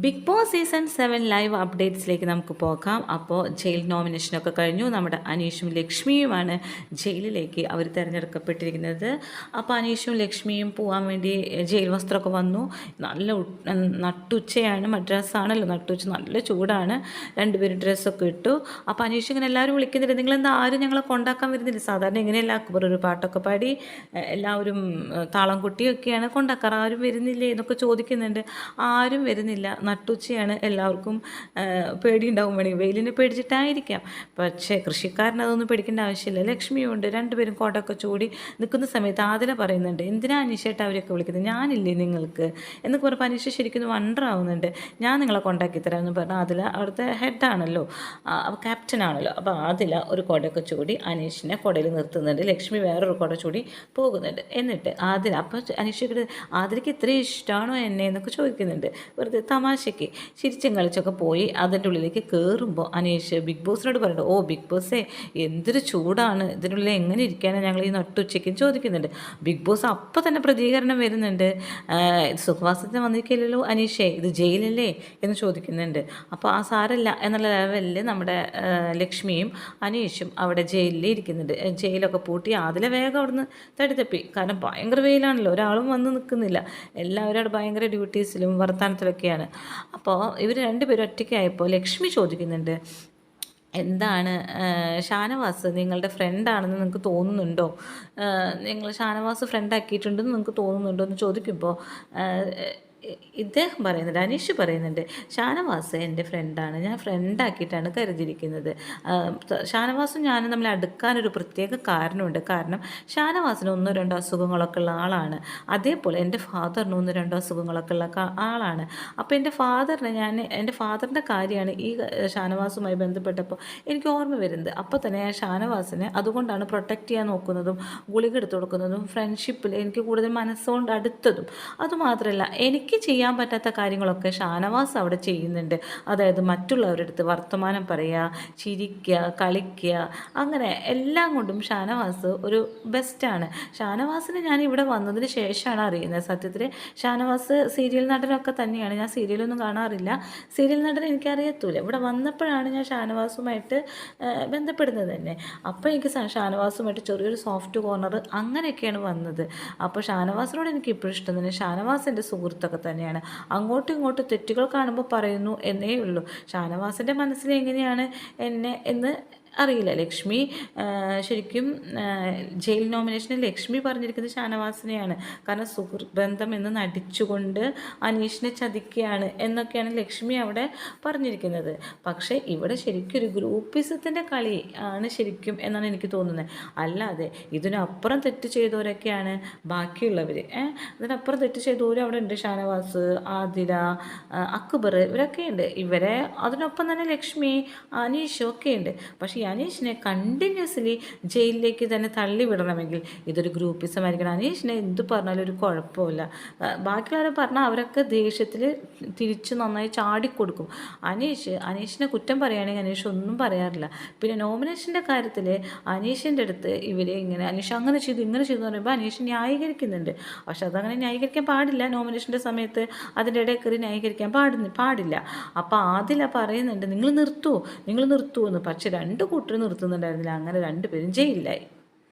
Bigg Boss season seven live അപ്ഡേറ്റ്സിലേക്ക് നമുക്ക് പോകാം. അപ്പോൾ ജയിൽ നോമിനേഷനൊക്കെ കഴിഞ്ഞു. നമ്മുടെ അനീഷും ലക്ഷ്മിയുമാണ് ജയിലിലേക്ക് അവർ തിരഞ്ഞെടുക്കപ്പെട്ടിരിക്കുന്നത്. അപ്പോൾ അനീഷും ലക്ഷ്മിയും പോകാൻ വേണ്ടി ജയിൽ വസ്ത്രമൊക്കെ വന്നു. നല്ല നട്ടുച്ചയാണ്. മദ്രാസാണല്ലോ നട്ടുച്ച നല്ല ചൂടാണ്. രണ്ടുപേരും ഡ്രസ്സൊക്കെ ഇട്ടു. അപ്പോൾ അനീഷ് ഇങ്ങനെ എല്ലാവരും വിളിക്കുന്നില്ല നിങ്ങളെന്താ? ആരും ഞങ്ങളെ കൊണ്ടാക്കാൻ വരുന്നില്ല. സാധാരണ ഇങ്ങനെയല്ല അക്ബർ ഒരു പാട്ടൊക്കെ പാടി എല്ലാവരും താളം കുട്ടിയൊക്കെയാണ് കൊണ്ടാക്കാറ് ആരും വരുന്നില്ലേ എന്നൊക്കെ ചോദിക്കുന്നുണ്ട്. ആരും വരുന്നില്ല. നട്ടുച്ചയാണ് എല്ലാവർക്കും പേടി പേടിയുണ്ടാവും വേണമെങ്കിൽ. വെയിലിനെ പേടിച്ചിട്ടായിരിക്കാം. പക്ഷേ കൃഷിക്കാരനതൊന്നും പേടിക്കേണ്ട ആവശ്യമില്ല. ലക്ഷ്മിയുണ്ട് രണ്ടുപേരും കോട്ടൊക്കെ ചൂടി നിൽക്കുന്ന സമയത്ത് ആദില പറയുന്നുണ്ട് എന്തിനാ അനീഷേട്ട് അവരൊക്കെ വിളിക്കുന്നത്? ഞാനില്ലേ നിങ്ങൾക്ക്? എന്നൊക്കെ പറഞ്ഞപ്പോൾ അനീഷ ശരിക്കും വണ്ടർ ആവുന്നുണ്ട്. ഞാൻ നിങ്ങളെ കോണ്ടാക്കി തരാം എന്ന് പറഞ്ഞാൽ അതിൽ അവിടുത്തെ ഹെഡാണല്ലോ ക്യാപ്റ്റൻ ആണല്ലോ. അപ്പോൾ അതിൽ ഒരു കോടയൊക്കെ ചൂടി അനീഷിനെ കുടയിൽ നിർത്തുന്നുണ്ട്. ലക്ഷ്മി വേറൊരു കുട ചൂടി പോകുന്നുണ്ട്. എന്നിട്ട് ആതിര അപ്പോൾ അനീഷ് ആതിരയ്ക്ക് ഇത്രയും ഇഷ്ടമാണോ എന്നെ? എന്നൊക്കെ ചോദിക്കുന്നുണ്ട്. വെറുതെ തമാശയ്ക്ക് ചിരിച്ചും കളിച്ചൊക്കെ പോയി അതിന്റെ ഉള്ളിലേക്ക് കയറുമ്പോൾ അനീഷ് ബിഗ് ബോസിനോട് പറയുന്നത് ഓ ബിഗ് ബോസേ എന്തൊരു ചൂടാണ്. ഇതിനുള്ളിൽ എങ്ങനെ ഇരിക്കാനാണ് ഞങ്ങൾ ഈ നട്ടുച്ചയ്ക്കും ചോദിക്കുന്നുണ്ട്. ബിഗ് ബോസ് അപ്പോൾ തന്നെ പ്രതികരണം വരുന്നുണ്ട്. സുഖവാസത്തിന് വന്നിരിക്കില്ലല്ലോ അനീഷേ ഇത് ജയിലല്ലേ എന്ന് ചോദിക്കുന്നുണ്ട്. അപ്പോൾ ആ സാരല്ല എന്നുള്ള ലെവലിൽ നമ്മുടെ ലക്ഷ്മിയും അനീഷും അവിടെ ജയിലിൽ ഇരിക്കുന്നുണ്ട്. ജയിലൊക്കെ പൂട്ടി അതിലെ വേഗം അവിടുന്ന് തടിത്തപ്പി കാരണം ഭയങ്കര വെയിലാണല്ലോ ഒരാളും വന്ന് നിൽക്കുന്നില്ല. എല്ലാവരും അവിടെ ഭയങ്കര ഡ്യൂട്ടീസിലും വർത്തമാനത്തിലൊക്കെയാണ് അപ്പോൾ ഇവർ രണ്ടുപേരും ഒറ്റയ്ക്കായപ്പോൾ ലക്ഷ്മി ചോദിക്കുന്നുണ്ട് എന്താണ് ഷാനവാസ് നിങ്ങളുടെ ഫ്രണ്ടാണെന്ന് നിങ്ങൾക്ക് തോന്നുന്നുണ്ടോ? നിങ്ങൾ ഷാനവാസ് ഫ്രണ്ടാക്കിയിട്ടുണ്ടെന്ന് നിങ്ങൾക്ക് തോന്നുന്നുണ്ടോ? എന്ന് ചോദിക്കുമ്പോൾ ഇദ്ദേഹം പറയുന്നുണ്ട് അനീഷ് പറയുന്നുണ്ട് ഷാനവാസ് എന്റെ ഫ്രണ്ടാണ് ഞാൻ ഫ്രണ്ടാക്കിയിട്ടാണ് കരുതിയിരിക്കുന്നത്. ഷാനവാസും ഞാനും തമ്മിൽ അടുക്കാനൊരു പ്രത്യേക കാരണമുണ്ട്. കാരണം ഷാനവാസിന് ഒന്നോ രണ്ടോ അസുഖങ്ങളൊക്കെ ഉള്ള ആളാണ്. അതേപോലെ എന്റെ ഫാദറിന് ഒന്നോ രണ്ടോ അസുഖങ്ങളൊക്കെ ഉള്ള ആളാണ്. അപ്പോൾ എന്റെ ഫാദറിന് ഞാൻ എന്റെ ഫാദറിന്റെ കാര്യമാണ് ഈ ഷാനവാസുമായി ബന്ധപ്പെട്ടപ്പോൾ എനിക്ക് ഓർമ്മ വരുന്നത്. അപ്പോൾ തന്നെ ഞാൻ ഷാനവാസിനെ അതുകൊണ്ടാണ് പ്രൊട്ടക്റ്റ് ചെയ്യാൻ നോക്കുന്നതും ഗുളിക എടുത്തു കൊടുക്കുന്നതും ഫ്രണ്ട്ഷിപ്പിൽ എനിക്ക് കൂടുതൽ മനസ്സുകൊണ്ട് അടുത്തതും. അതുമാത്രമല്ല എനിക്ക് ചെയ്യാൻ പറ്റാത്ത കാര്യങ്ങളൊക്കെ ഷാനവാസ് അവിടെ ചെയ്യുന്നുണ്ട്. അതായത് മറ്റുള്ളവരുടെ അടുത്ത് വർത്തമാനം പറയുക ചിരിക്കുക കളിക്കുക അങ്ങനെ എല്ലാം കൊണ്ടും ഷാനവാസ് ഒരു ബെസ്റ്റാണ് ഷാനവാസിനെ ഞാൻ ഇവിടെ വന്നതിന് ശേഷമാണ് അറിയുന്നത്. സത്യത്തിൽ ഷാനവാസ് സീരിയൽ നടനൊക്കെ തന്നെയാണ്. ഞാൻ സീരിയലൊന്നും കാണാറില്ല. സീരിയൽ നടൻ എനിക്കറിയത്തൂല. ഇവിടെ വന്നപ്പോഴാണ് ഞാൻ ഷാനവാസുമായിട്ട് ബന്ധപ്പെടുന്നത് തന്നെ. അപ്പോൾ എനിക്ക് ഷാനവാസുമായിട്ട് ചെറിയൊരു സോഫ്റ്റ് കോർണർ അങ്ങനെയൊക്കെയാണ് വന്നത്. അപ്പോൾ ഷാനവാസിനോട് എനിക്ക് ഇപ്പോഴും ഇഷ്ടം തന്നെ. ഷാനവാസ് എന്റെ സുഹൃത്തൊക്കെ തന്നെയാണ്. അങ്ങോട്ടും ഇങ്ങോട്ടും തെറ്റുകൾ കാണുമ്പോൾ പറയുന്നു എന്നേ ഉള്ളൂ. ഷാനവാസിന്റെ മനസ്സിൽ എങ്ങനെയാണ് എന്നെ എന്ന് അറിയില്ല. ലക്ഷ്മി ശരിക്കും ജയിൽ നോമിനേഷനിൽ ലക്ഷ്മി പറഞ്ഞിരിക്കുന്നത് ഷാനവാസിനെയാണ്. കാരണം സുഹൃത്ത് ബന്ധം എന്ന് നടിച്ചുകൊണ്ട് അനീഷിനെ ചതിക്കുകയാണ് എന്നൊക്കെയാണ് ലക്ഷ്മി അവിടെ പറഞ്ഞിരിക്കുന്നത്. പക്ഷേ ഇവിടെ ശരിക്കും ഒരു ഗ്രൂപ്പിസത്തിന്റെ കളി ആണ് ശരിക്കും എന്നാണ് എനിക്ക് തോന്നുന്നത്. അല്ലാതെ ഇതിനപ്പുറം തെറ്റ് ചെയ്തവരൊക്കെയാണ് ബാക്കിയുള്ളവർ. ഏഹ് അതിനപ്പുറം തെറ്റ് ചെയ്തവരും അവിടെ ഉണ്ട്. ഷാനവാസ് ആദില ആ, അക്ബർ ഇവരൊക്കെ ഉണ്ട്. ഇവരെ അതിനൊപ്പം തന്നെ ലക്ഷ്മി അനീഷും ഒക്കെ ഉണ്ട്. പക്ഷേ അനീഷിനെ കണ്ടിന്യൂസ്ലി ജയിലിലേക്ക് തന്നെ തള്ളി വിടണമെങ്കിൽ ഇതൊരു ഗ്രൂപ്പിസം ആയിരിക്കണം അനീഷിനെ എന്ത് പറഞ്ഞാലും ഒരു കുഴപ്പമില്ല. ബാക്കിയുള്ളവരെ പറഞ്ഞാൽ അവരൊക്കെ ദേഷ്യത്തിൽ തിരിച്ച് നന്നായി ചാടിക്കൊടുക്കും. അനീഷ് അനീഷിനെ കുറ്റം പറയുകയാണെങ്കിൽ അനീഷ് ഒന്നും പറയാറില്ല. പിന്നെ നോമിനേഷന്റെ കാര്യത്തിൽ അനീഷിന്റെ അടുത്ത് ഇവർ ഇങ്ങനെ അനീഷ് അങ്ങനെ ചെയ്തു ഇങ്ങനെ ചെയ്തു എന്ന് പറയുമ്പോൾ അനീഷ് ന്യായീകരിക്കുന്നുണ്ട്. പക്ഷെ അതങ്ങനെ ന്യായീകരിക്കാൻ പാടില്ല. നോമിനേഷന്റെ സമയത്ത് അതിന്റെ ഇടയിൽ കയറി ന്യായീകരിക്കാൻ പാടുന്നു പാടില്ല. അപ്പോൾ ആദില പറയുന്നുണ്ട് നിങ്ങൾ നിർത്തുമോ നിങ്ങൾ നിർത്തുമോ എന്ന്. പക്ഷെ രണ്ട് കൂട്ടർ നിർത്തുന്നുണ്ടായിരുന്നില്ല. അങ്ങനെ രണ്ടുപേരും ജയിലിലായി.